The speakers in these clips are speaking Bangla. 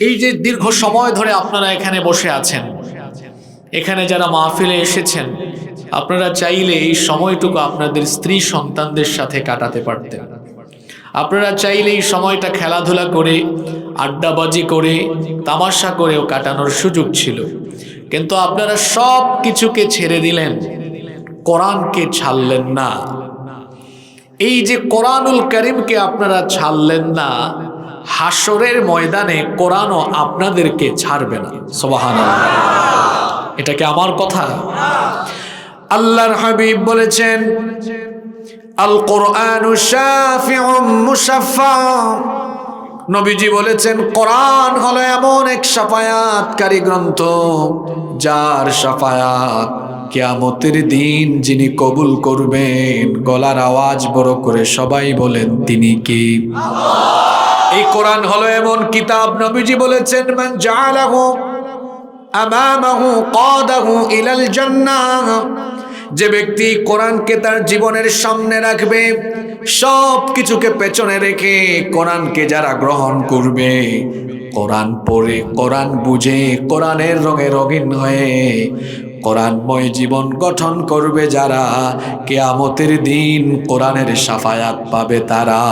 এই যে দীর্ঘ সময় ধরে আপনারা এখানে বসে আছেন, এখানে যারা মাহফিলে এসেছেন, আপনারা চাইলে এই সময়টুকু আপনাদের স্ত্রী সন্তানদের সাথে কাটাতে পারতেন। আপনারা চাইলে এই সময়টা খেলাধুলা করে, আড্ডাবাজি করে, তামাশা করেও কাটানোর সুযোগ ছিল। কিন্তু আপনারা সব কিছুকে ছেড়ে দিলেন, কোরআনকে ছাড়লেন না। এই যে কোরআনুল করিমকে আপনারা ছাড়লেন না হাসরের ময়দানে কোরআনও আপনাদেরকে ছাড়বে না। সবাহান এটা কি আমার কথা? আল্লাহর হাবিব বলেছেন আল কোরআন নবীজি বলেছেন, কোরআন হলো এমন এক সাফায়াতকারী গ্রন্থ, যার সাফায়াত কেয়ামতের দিন যিনি কবুল করবেন, গলার আওয়াজ বড় করে সবাই বলেন, তিনি কি? এই কোরআন হলো এমন কিতাব, নবীজি বলেছেন, মান জাআলাহু আমামাহু কাদাহু ইলাল জান্নাহ যে ব্যক্তি কোরআনকে তার জীবনের সামনে রাখবে সব কিছুকে পেছনে রেখে কোরআনকে যারা গ্রহণ করবে, কোরআন পড়ে, কোরআন বুঝে, কোরআনের রঙে রঙিন হয়ে, কোরআনময় জীবন গঠন করবে যারা, কেয়ামতের দিন কোরআনের সাফায়াত পাবে তারা।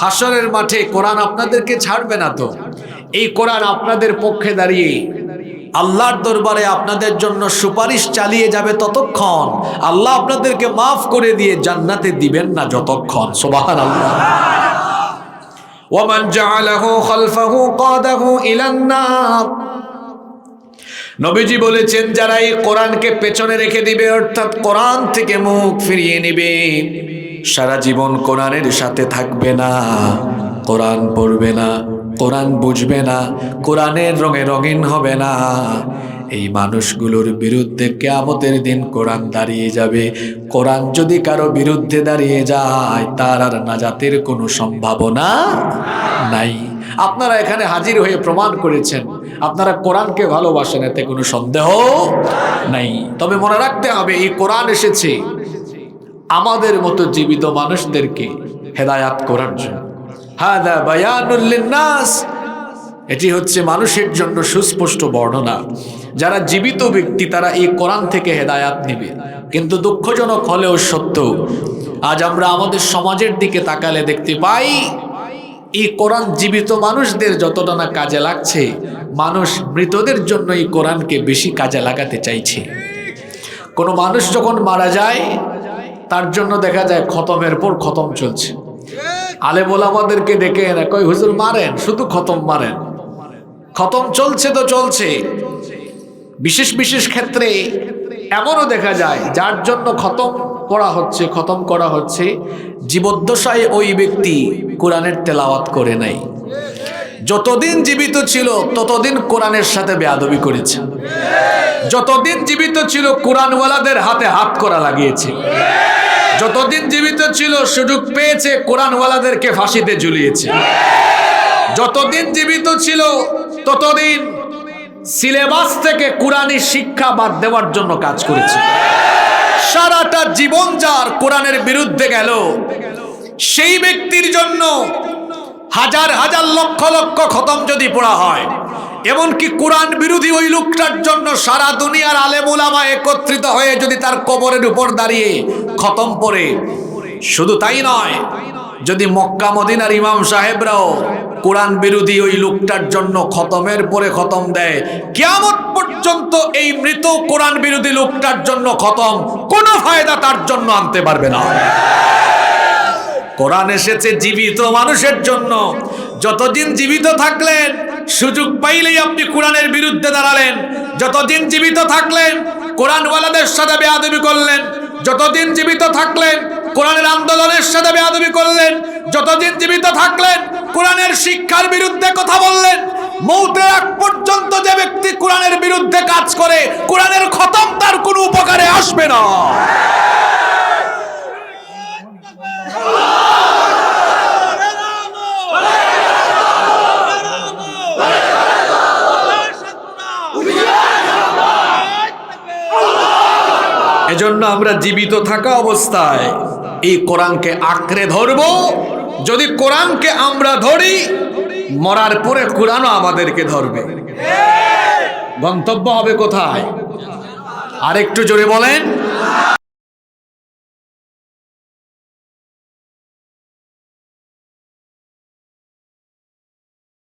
হাসরের মাঠে কোরআন আপনাদেরকে ছাড়বে না তো? এই কোরআন আপনাদের পক্ষে দাঁড়িয়ে আল্লাহর দরবারে আপনাদের জন্য সুপারিশ চালিয়ে যাবে ততক্ষণ। আল্লাহ আপনাদেরকে মাফ করে দিয়ে জান্নাতে দিবেন না যতক্ষণ। সোবাহান আল্লাহ ওমান জাআলাহু খালফাহু কাদাহু ইলান নার নবীজি বলেছেন, যারা এই কোরআনকে পেছনে রেখে দিবে, অর্থাৎ কোরআন থেকে মুখ ফিরিয়ে নেবে। সারা জীবন কোরআনের সাথে থাকবে না। কোরআন পড়বে না, কোরআন বুঝবে না, কোরআনের রঙে রঙিন হবে না। এই মানুষগুলোর বিরুদ্ধে কেয়ামতের দিন কোরআন দাঁড়িয়ে যাবে। কোরআন যদি কারও বিরুদ্ধে দাঁড়িয়ে যায়, তার আর নাজাতের কোনো সম্ভাবনা নাই। আপনারা এখানে হাজির হয়ে প্রমাণ করেছেন, আপনারা কোরআনকে ভালোবাসেন, এতে কোনো সন্দেহ নাই। তবে মনে রাখতে হবে, এই কোরআন এসেছে। আমাদের মতো জীবিত মানুষদেরকে হেদায়াত করার জন্য। এটি হচ্ছে মানুষের জন্য সুস্পষ্ট বর্ণনা। যারা জীবিত ব্যক্তি, তারা এই কোরআন থেকে হেদায়াত নেবে। কিন্তু দুঃখজনক হলেও সত্য, আজ আমরা আমাদের সমাজের দিকে তাকালে দেখতে পাই, এই কোরআন জীবিত মানুষদের যতটা না কাজে লাগছে, মানুষ মৃতদের জন্য এই কোরআনকে বেশি কাজে লাগাতে চাইছে। কোনো মানুষ যখন মারা যায় তার জন্য দেখা যায় খতমের পর খতম চলছে। আলে আমাদেরকে ডেকে এনে কই হুজুর, মারেন, শুধু খতম মারেন। খতম চলছে তো চলছে। বিশেষ বিশেষ ক্ষেত্রে এমনও দেখা যায়, যার জন্য খতম করা হচ্ছে, খতম করা হচ্ছে, জীবদ্দশায় ওই ব্যক্তি কোরআনের তেলাওয়াত করে নাই। যতদিন জীবিত ছিল, ততদিন কোরআনের সাথে বেয়াদবি করেছে। যতদিন জীবিত ছিল, কোরআনওয়ালাদের হাতে হাত করা লাগিয়েছে। যতদিন জীবিত ছিল, সুযোগ পেয়েছে, কোরআনওয়ালাদেরকে ফাঁসিতে ঝুলিয়েছে। যতদিন জীবিত ছিল, ততদিন সিলেবাস থেকে কোরআনি শিক্ষা বাদ দেওয়ার জন্য কাজ করেছে। সারাটা জীবন যার কোরআনের বিরুদ্ধে গেল, সেই ব্যক্তির জন্য হাজার হাজার লক্ষ লক্ষ খতম যদি পড়া হয় এমনকি কোরআন বিরোধী ওই লোকটার জন্য সারা দুনিয়ার আলেমুলামা একত্রিত হয়ে যদি তার কবরের উপর দাঁড়িয়ে খতম পড়ে শুধু তাই নয়, যদি মক্কা মদিনার ইমাম সাহেবরাও কোরআন বিরোধী ওই লোকটার জন্য খতমের পরে খতম দেয়, কেয়ামত পর্যন্ত এই মৃত কোরআন বিরোধী লোকটার জন্য খতম কোনো ফায়দা তার জন্য আনতে পারবে না। কোরআন এসেছে জীবিত মানুষের জন্য। যতদিন জীবিত থাকলেন সুযোগ পাইলেই আপনি কোরআনের বিরুদ্ধে দাঁড়ালেন। যতদিন জীবিত থাকলেন, কোরআনওয়ালাদের সাথে বেয়াদবি করলেন। যতদিন জীবিত থাকলেন, কোরআনের আন্দোলনের সাথে বেয়াদবি করলেন। যতদিন জীবিত থাকলেন, কোরআনের শিক্ষার বিরুদ্ধে কথা বললেন। মৌতের আগ পর্যন্ত যে ব্যক্তি কোরআনের বিরুদ্ধে কাজ করে, কোরআনের খতম তার কোনো উপকারে আসবে না। জন্য আমরা জীবিত থাকা অবস্থায় এই কোরআনকে আঁকড়ে ধরব। যদি কোরআনকে আমরা ধরি, মরার পরে কোরআনও আমাদেরকে ধরবে। গন্তব্য হবে কোথায়? আরেকটু জোরে বলেন।